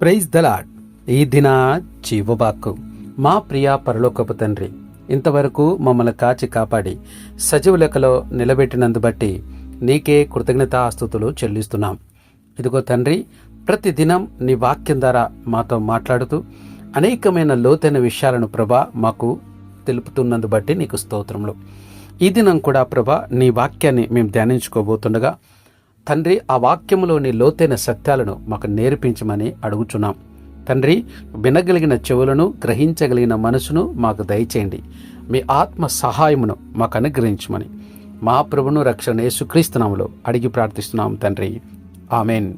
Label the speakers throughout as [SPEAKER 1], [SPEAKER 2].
[SPEAKER 1] Praise the Lord ఈ దిన జీవబాక్కు మా ప్రియ పరలోకపు తండ్రి ఇంతవరకు మమ్మల్ని కాచి కాపాడి సజీవ లెక్కలో నిలబెట్టినందు బట్టి నీకే కృతజ్ఞతాస్తుతులు చెల్లిస్తున్నాం. ఇదిగో తండ్రి ప్రతిదినం నీ వాక్యం ద్వారా మాతో మాట్లాడుతూ అనేకమైన లోతైన విషయాలను ప్రభా మాకు తెలుపుతున్నందు బట్టి నీకు స్తోత్రములు. ఈ దినం కూడా ప్రభా నీ వాక్యాన్ని మేము ధ్యానించుకోబోతుండగా తండ్రి ఆ వాక్యములోని లోతైన సత్యాలను మాకు నేర్పించమని అడుగుచున్నాం. తండ్రి వినగలిగిన చెవులను గ్రహించగలిగిన మనసును మాకు దయచేయండి. మీ ఆత్మ సహాయమును మాకు అనుగ్రహించమని మా ప్రభును రక్షణ యేసుక్రీస్తునాములో అడిగి ప్రార్థిస్తున్నాం తండ్రి. ఆమెన్.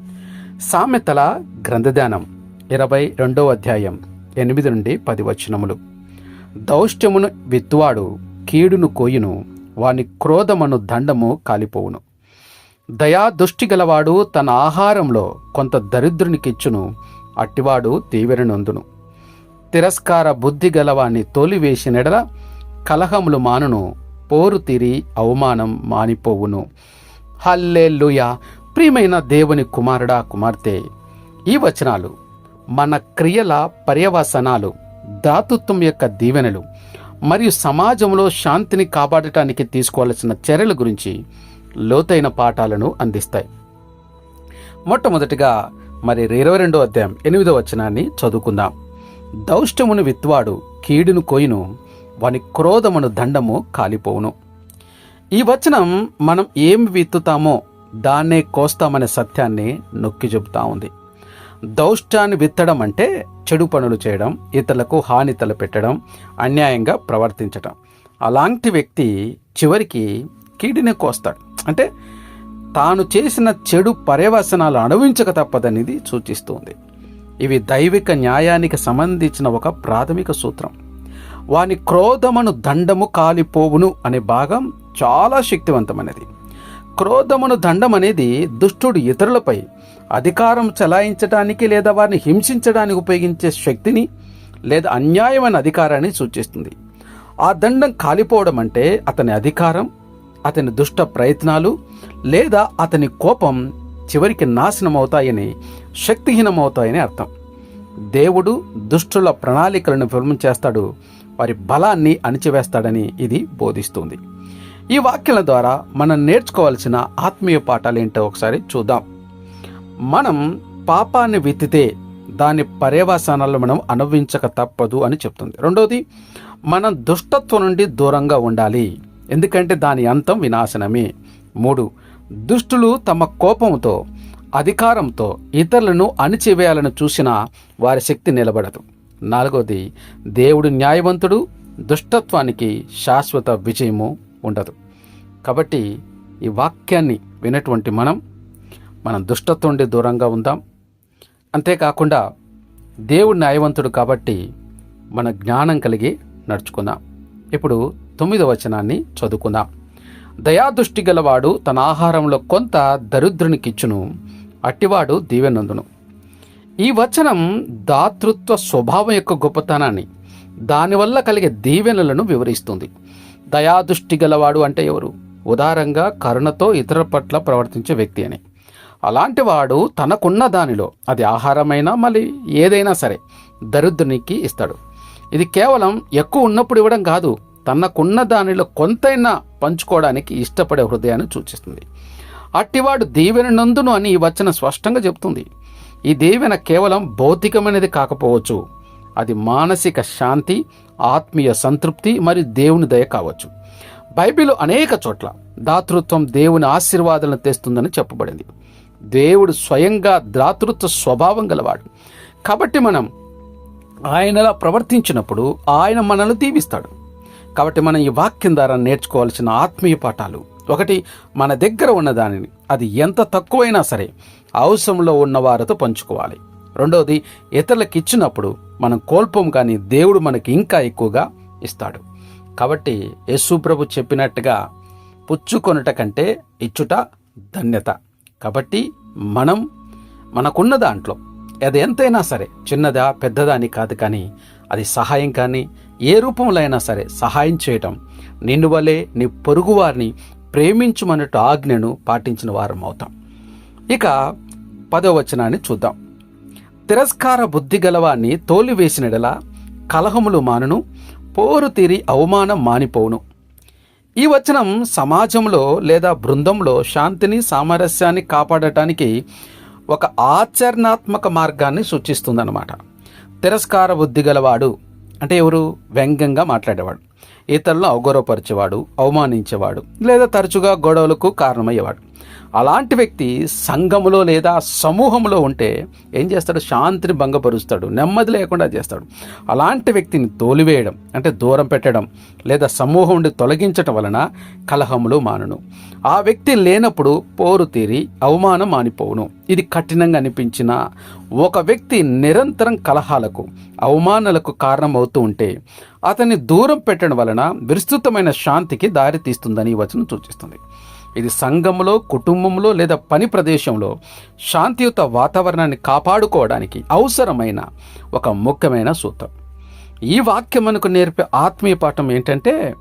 [SPEAKER 1] సామెతల గ్రంథధ్యానం ఇరవై రెండో అధ్యాయం ఎనిమిది నుండి పది వచనములు. దౌష్ట్యమును విత్తువాడు కీడును కోయును వాని క్రోధమను దండము కాలిపోవును. దయా దృష్టి గలవాడు తన ఆహారంలో కొంత దరిద్రునికిచ్చును అట్టివాడు తీవ్రనందును తిరస్కార బుద్ధి గలవాణ్ణి తోలివేసినెడల కలహములు మానును పోరు తీరి అవమానం మానిపోవును. హల్లెలూయ! ప్రియమైన దేవుని కుమారుడా కుమార్తె ఈ వచనాలు మన క్రియల పర్యవసనాలు దాతృత్వం యొక్క దీవెనలు మరియు సమాజంలో శాంతిని కాపాడటానికి తీసుకోవాల్సిన చర్యల గురించి లోతైన పాఠాలను అందిస్తాయి. మొట్టమొదటిగా మరి ఇరవై రెండో అధ్యాయం ఎనిమిదో వచనాన్ని చదువుకుందాం. దౌష్టమును విత్వాడు కీడును కోయిను వాని క్రోధమును దండము కాలిపోవును. ఈ వచనం మనం ఏం విత్తుతామో దాన్నే కోస్తామనే సత్యాన్ని నొక్కి చెబుతా ఉంది. దౌష్టాన్ని విత్తడం అంటే చెడు పనులు చేయడం ఇతరులకు హాని తలపెట్టడం అన్యాయంగా ప్రవర్తించడం అలాంటి వ్యక్తి చివరికి కీడినే కోస్తాడు. అంటే తాను చేసిన చెడు పర్యవసనాలు అనుభవించక తప్పదనేది సూచిస్తుంది. ఇవి దైవిక న్యాయానికి సంబంధించిన ఒక ప్రాథమిక సూత్రం. వాని క్రోధమును దండము కాలిపోవును అనే భాగం చాలా శక్తివంతమైనది. క్రోధమును దండం అనేది దుష్టుడు ఇతరులపై అధికారం చలాయించడానికి లేదా వారిని హింసించడానికి ఉపయోగించే శక్తిని లేదా అన్యాయమైన అధికారాన్ని సూచిస్తుంది. ఆ దండం కాలిపోవడం అంటే అతని అధికారం అతని దుష్ట ప్రయత్నాలు లేదా అతని కోపం చివరికి నాశనమవుతాయని శక్తిహీనమవుతాయని అర్థం. దేవుడు దుష్టుల ప్రణాళికలను విఫలం చేస్తాడు వారి బలాన్ని అణిచివేస్తాడని ఇది బోధిస్తుంది. ఈ వాక్యాల ద్వారా మనం నేర్చుకోవాల్సిన ఆత్మీయ పాఠాలు ఏంటో ఒకసారి చూద్దాం. మనం పాపాన్ని విత్తితే దాని పర్యవసానాలను మనం అనుభవించక తప్పదు అని చెప్తుంది. రెండవది మనం దుష్టత్వం నుండి దూరంగా ఉండాలి. ఎందుకంటే దాని అంతం వినాశనమే. మూడు దుష్టులు తమ కోపంతో అధికారంతో ఇతరులను అణిచివేయాలని చూసినా వారి శక్తి నిలబడదు. నాలుగవది దేవుడు న్యాయవంతుడు దుష్టత్వానికి శాశ్వత విజయము ఉండదు. కాబట్టి ఈ వాక్యాన్ని వినటువంటి మనం మనం దుష్టత్వం నుండి దూరంగా ఉందాం. అంతేకాకుండా దేవుడు న్యాయవంతుడు కాబట్టి మన జ్ఞానం కలిగి నడుచుకుందాం. ఇప్పుడు తొమ్మిదవ వచనాన్ని చదువుకుందాం. దయాదృష్టి గలవాడు తన ఆహారంలో కొంత దరిద్రునికిచ్చును అట్టివాడు దీవెనందును. ఈ వచనం దాతృత్వ స్వభావం యొక్క గొప్పతనాన్ని దానివల్ల కలిగే దీవెనలను వివరిస్తుంది. దయాదృష్టి గలవాడు అంటే ఎవరు? ఉదారంగా కరుణతో ఇతరుల పట్ల ప్రవర్తించే వ్యక్తి అని. అలాంటి వాడు తనకున్న దానిలో అది ఆహారమైనా మళ్ళీ ఏదైనా సరే దరిద్రునికి ఇస్తాడు. ఇది కేవలం ఎక్కువ ఉన్నప్పుడు ఇవ్వడం కాదు తనకున్న దానిలో కొంతైనా పంచుకోవడానికి ఇష్టపడే హృదయాన్ని సూచిస్తుంది. అట్టివాడు దీవెన నందును అని ఈ వచనం స్పష్టంగా చెప్తుంది ఈ దీవెన కేవలం భౌతికమైనది కాకపోవచ్చు. అది మానసిక శాంతి ఆత్మీయ సంతృప్తి మరియు దేవుని దయ కావచ్చు. బైబిల్ అనేక చోట్ల దాతృత్వం దేవుని ఆశీర్వాదాలను తెస్తుందని చెప్పబడింది. దేవుడు స్వయంగా దాతృత్వ స్వభావం గలవాడు. కాబట్టి మనం ఆయనలా ప్రవర్తించినప్పుడు ఆయన మనల్ని దీవిస్తాడు. కాబట్టి మనం ఈ వాక్యం ద్వారా నేర్చుకోవాల్సిన ఆత్మీయ పాఠాలు. ఒకటి మన దగ్గర ఉన్న దానిని అది ఎంత తక్కువైనా సరే అవసరంలో ఉన్న వారితో పంచుకోవాలి. రెండవది ఇతరులకు ఇచ్చినప్పుడు మనం కోల్పోం కానీ దేవుడు మనకి ఇంకా ఎక్కువగా ఇస్తాడు. కాబట్టి యేసు ప్రభు చెప్పినట్టుగా పుచ్చుకొనుట కంటే ఇచ్చుట ధన్యత. కాబట్టి మనం మనకున్న దాంట్లో అది ఎంతైనా సరే చిన్నదా పెద్దదా అని కాదు కానీ అది సహాయం కానీ ఏ రూపంలో అయినా సరే సహాయం చేయటం. నిన్ను వలె నీ పొరుగువారిని ప్రేమించుమన్నట్టు ఆజ్ఞను పాటించిన వారం అవుతాం. ఇక పదో వచనాన్ని చూద్దాం. తిరస్కార బుద్ధి గలవాన్ని తోలివేసినడలా కలహములు మానును పోరు తీరి అవమానం మానిపోవును. ఈ వచనం సమాజంలో లేదా బృందంలో శాంతిని సామరస్యాన్ని కాపాడటానికి ఒక ఆచరణాత్మక మార్గాన్ని సూచిస్తుందన్నమాట. తిరస్కార బుద్ధి గలవాడు అంటే ఎవరు? వ్యంగ్యంగా మాట్లాడేవాడు. ఇతరులను అవగౌరవపరిచేవాడు అవమానించేవాడు లేదా తరచుగా గొడవలకు కారణమయ్యేవాడు. అలాంటి వ్యక్తి సంఘములో లేదా సమూహంలో ఉంటే ఏం చేస్తాడు? శాంతిని భంగపరుస్తాడు. నెమ్మది లేకుండా చేస్తాడు. అలాంటి వ్యక్తిని తోలివేయడం అంటే దూరం పెట్టడం లేదా సమూహం నుండి తొలగించటం వలన కలహములు మానను. ఆ వ్యక్తి లేనప్పుడు పోరు తీరి అవమానం మానిపోవును. ఇది కఠినంగా అనిపించిన ఒక వ్యక్తి నిరంతరం కలహాలకు అవమానాలకు కారణమవుతూ ఉంటే అతన్ని దూరం పెట్టడం వలన విస్తృతమైన శాంతికి దారి తీస్తుందని వచనం సూచిస్తుంది. ఇది సంఘంలో కుటుంబంలో లేదా పని ప్రదేశంలో శాంతియుత వాతావరణాన్ని కాపాడుకోవడానికి అవసరమైన ఒక ముఖ్యమైన సూత్రం. ఈ వాక్యం మనకు నేర్పే ఆత్మీయ పాఠం ఏంటంటే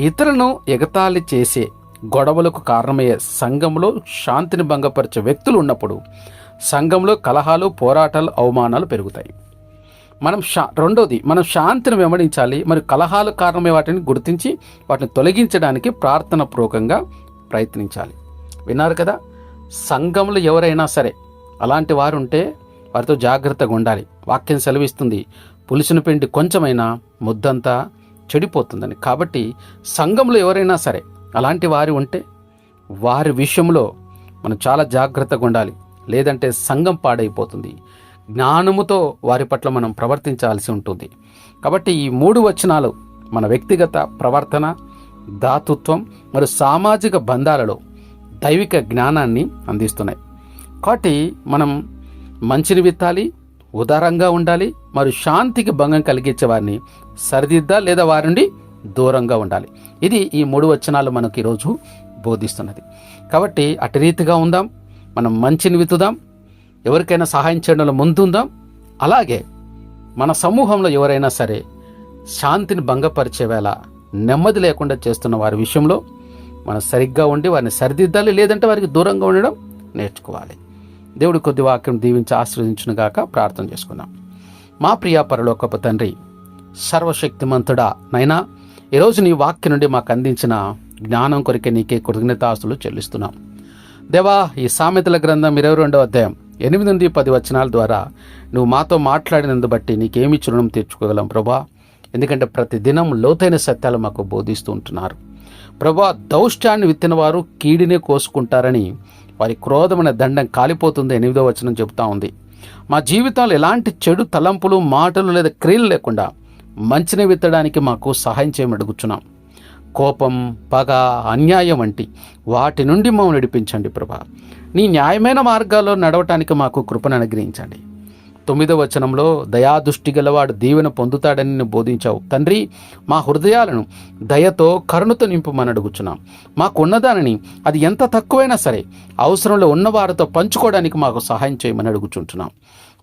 [SPEAKER 1] ఇతరులను ఎగతాళి చేసే గొడవలకు కారణమయ్యే సంఘంలో శాంతిని భంగపరిచే వ్యక్తులు ఉన్నప్పుడు సంఘంలో కలహాలు పోరాటాలు అవమానాలు పెరుగుతాయి. మనం శా రెండోది మనం శాంతిని వెంబడించాలి మరి కలహాలు కారణమే వాటిని గుర్తించి వాటిని తొలగించడానికి ప్రార్థన పూర్వకంగా ప్రయత్నించాలి. విన్నారు కదా సంఘంలో ఎవరైనా సరే అలాంటి వారు ఉంటే వారితో జాగ్రత్తగా ఉండాలి. వాక్యం సెలవిస్తుంది పులుసిన పిండి కొంచెమైనా ముద్దంతా చెడిపోతుందని. కాబట్టి సంఘంలో ఎవరైనా సరే అలాంటి వారు ఉంటే వారి విషయంలో మనం చాలా జాగ్రత్తగా ఉండాలి. లేదంటే సంఘం పాడైపోతుంది. జ్ఞానముతో వారి పట్ల మనం ప్రవర్తించాల్సి ఉంటుంది. కాబట్టి ఈ మూడు వచనాలు మన వ్యక్తిగత ప్రవర్తన దాతృత్వం మరియు సామాజిక బంధాలలో దైవిక జ్ఞానాన్ని అందిస్తున్నాయి. కాబట్టి మనం మంచిని విత్తాలి ఉదారంగా ఉండాలి మరియు శాంతికి భంగం కలిగించే వారిని సరిదిద్దా లేదా వారి నుండి దూరంగా ఉండాలి. ఇది ఈ మూడు వచనాలు మనకు ఈరోజు బోధిస్తున్నది. కాబట్టి అటు రీతిగా ఉందాం మనం మంచిని విత్తుదాం ఎవరికైనా సహాయం చేయడంలో ముందుందాం అలాగే మన సమూహంలో ఎవరైనా సరే శాంతిని భంగపరిచే వేళ నెమ్మది లేకుండా చేస్తున్న వారి విషయంలో మనం సరిగ్గా ఉండి వారిని సరిదిద్దాలి లేదంటే వారికి దూరంగా ఉండడం నేర్చుకోవాలి. దేవుడి కొద్ది వాక్యం దీవించి ఆశీర్వదించును గాక ప్రార్థన చేసుకుందాం. మా ప్రియా పరలోకపు తండ్రి సర్వశక్తిమంతుడా నైనా ఈరోజు నీ వాక్యం నుండి మాకు అందించిన జ్ఞానం కొరికే నీకే కృతజ్ఞతాస్తులు చెల్లిస్తున్నాం. దేవా ఈ సామెతల గ్రంథం ఇరవై రెండవ అధ్యాయం ఎనిమిది నుండి పది వచనాల ద్వారా నువ్వు మాతో మాట్లాడినందు బట్టి నీకేమి చురుణం తీర్చుకోగలం ప్రభా? ఎందుకంటే ప్రతిదినం లోతైన సత్యాలు మాకు బోధిస్తూ ఉంటున్నారు. ప్రభా దౌష్టాన్ని విత్తిన వారు కీడినే కోసుకుంటారని వారి క్రోధమైన దండం కాలిపోతుంది ఎనిమిదో వచనం చెబుతా ఉంది. మా జీవితంలో ఎలాంటి చెడు తలంపులు మాటలు లేదా క్రియలు లేకుండా మంచిని విత్తడానికి మాకు సహాయం చేయమని అడుగుచున్నాం. కోపం పగ అన్యాయం వంటి వాటి నుండి మమ్మల్ని నడిపించండి ప్రభా. నీ న్యాయమైన మార్గాల్లో నడవటానికి మాకు కృపను అనుగ్రహించండి. తొమ్మిదవ వచనంలో దయాదృష్టి గలవాడు దీవెన పొందుతాడని నేను బోధించావు. తండ్రి మా హృదయాలను దయతో కరుణతో నింపమని అడుగుచున్నాం. మాకున్నదానిని అది ఎంత తక్కువైనా సరే అవసరంలో ఉన్నవారితో పంచుకోవడానికి మాకు సహాయం చేయమని అడుగుచుంటున్నాం.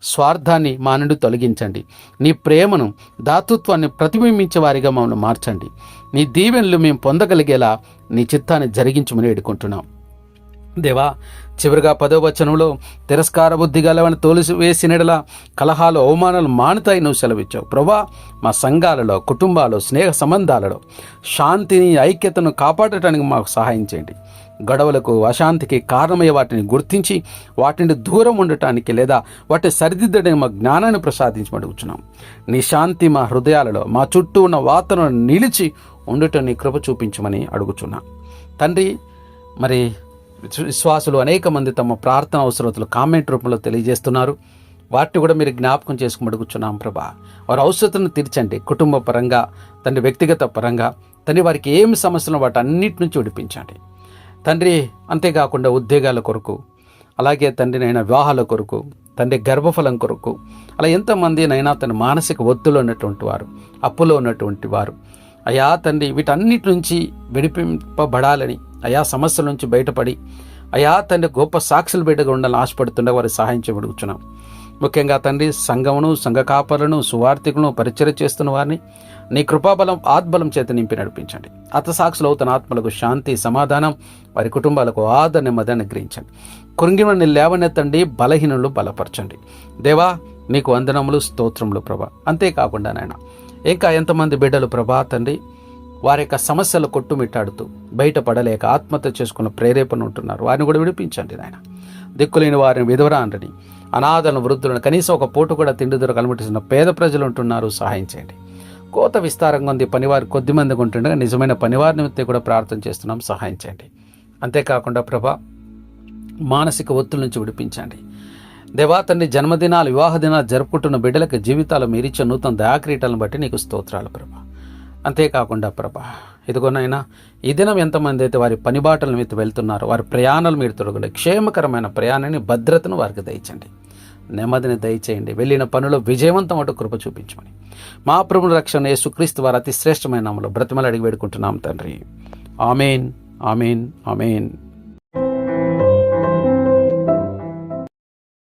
[SPEAKER 1] స్వార్థాన్ని మా నుండి తొలగించండి. నీ ప్రేమను దాతృత్వాన్ని ప్రతిబింబించే వారిగా మమ్మల్ని మార్చండి. నీ దీవెనలు మేము పొందగలిగేలా నీ చిత్తాన్ని జరిగించమని వేడుకుంటున్నాం. దేవా చివరిగా పదో వచనంలో తిరస్కార బుద్ధి గలవని తోలిసి వేసినడలా కలహాలు అవమానాలు మానుతాయి నువ్వు సెలవిచ్చావు. ప్రభా మా సంఘాలలో కుటుంబాలు స్నేహ సంబంధాలలో శాంతిని ఐక్యతను కాపాడటానికి మాకు సహాయం చేయండి. గొడవలకు అశాంతికి కారణమయ్యే వాటిని గుర్తించి వాటిని దూరం ఉండటానికి లేదా వాటిని సరిదిద్దడానికి మా జ్ఞానాన్ని ప్రసాదించమడుగుచున్నాం. నీ శాంతి మా హృదయాలలో మా చుట్టూ ఉన్న వాతావరణం నిలిచి ఉండటం నీ కృప చూపించమని అడుగుచున్నా. తండ్రి మరి విశ్వాసులు అనేక మంది తమ ప్రార్థన అవసరతలు కామెంట్ రూపంలో తెలియజేస్తున్నారు. వాటిని కూడా మీరు జ్ఞాపకం చేసుకుని అడుగుచున్నాం ప్రభా. వారి అవసరతను తీర్చండి. కుటుంబ పరంగా తండ్రి వ్యక్తిగత పరంగా తండ్రి వారికి ఏమి సమస్యలు వాటి అన్నిటి నుంచి విడిపించండి. తండ్రి అంతేకాకుండా ఉద్యోగాల కొరకు అలాగే తండ్రి నైనా వివాహాల కొరకు తండ్రి గర్భఫలం కొరకు అలా ఎంతమంది నైనా తన మానసిక ఒత్తులో ఉన్నటువంటి వారు అప్పులో ఉన్నటువంటి వారు. అయా తండ్రి వీటన్నిటి నుంచి విడిపింపబడాలని అయా సమస్యల నుంచి బయటపడి అయా తండ్రి గొప్ప సాక్షులు బిడ్డగా ఉండాలని ఆశపడుతుండే వారి సహాయం చేయబడుగుచున్నాం ముఖ్యంగా తండ్రి సంఘమును సంఘ కాపరులను సువార్థికులను పరిచయం చేస్తున్న వారిని నీ కృపాబలం ఆత్బలం చేత నింపి నడిపించండి. అతసాక్షులు అవుతున్న ఆత్మలకు శాంతి సమాధానం వారి కుటుంబాలకు ఆదర నెమ్మది అనుగ్రహించండి. కృంగిని లేవనెత్తండి బలహీనులు బలపరచండి. దేవా నీకు వందనములు స్తోత్రములు ప్రభా. అంతేకాకుండా నాయన ఇంకా ఎంతమంది బిడ్డలు ప్రభా తండ్రి? వారి యొక్క సమస్యలు కొట్టుమిట్టాడుతూ బయటపడలేక ఆత్మహత్య చేసుకున్న ప్రేరేపణ ఉంటున్నారు. వారిని కూడా విడిపించండి నాయన. దిక్కులేని వారిని విధవరాండ్రని అనాథలను వృద్ధులను కనీసం ఒక పూట కూడా తిండి దొరక కలమటిస్తున్న పేద ప్రజలు ఉంటున్నారు. సహాయం చేయండి. కోత విస్తారంగా ఉంది. పనివారు కొద్ది మందికి ఉంటుండగా నిజమైన పనివారి నిమిత్తం కూడా ప్రార్థన చేస్తున్నాం. సహాయం చేయండి. అంతేకాకుండా ప్రభా మానసిక ఒత్తిడి నుంచి విడిపించండి. దేవా తండ్రి జన్మదినాలు వివాహ దినాలు జరుపుకుంటున్న బిడ్డలకు జీవితాలు మీరిచ్చే నూతన దయాక్రీటలను బట్టి నీకు స్తోత్రాలు ప్రభా. అంతేకాకుండా ప్రభా ఇదిగోనైనా ఈ దినం ఎంతమంది అయితే వారి పనిబాటల మీద వెళ్తున్నారో వారి ప్రయాణాలు మీరు తొడగండి క్షేమకరమైన ప్రయాణాన్ని భద్రతను వారికి దయచండి. నెమ్మదిని దయచేయండి. వెళ్ళిన పనులు విజయవంతం అటు కృప చూపించమని. మా ప్రభుని రక్షణ యేసుక్రీస్తు వారి అతి శ్రేష్టమైన నామలో బ్రతిమలు అడిగి వేడుకుంటున్నాం తండ్రి. Amen amen amen.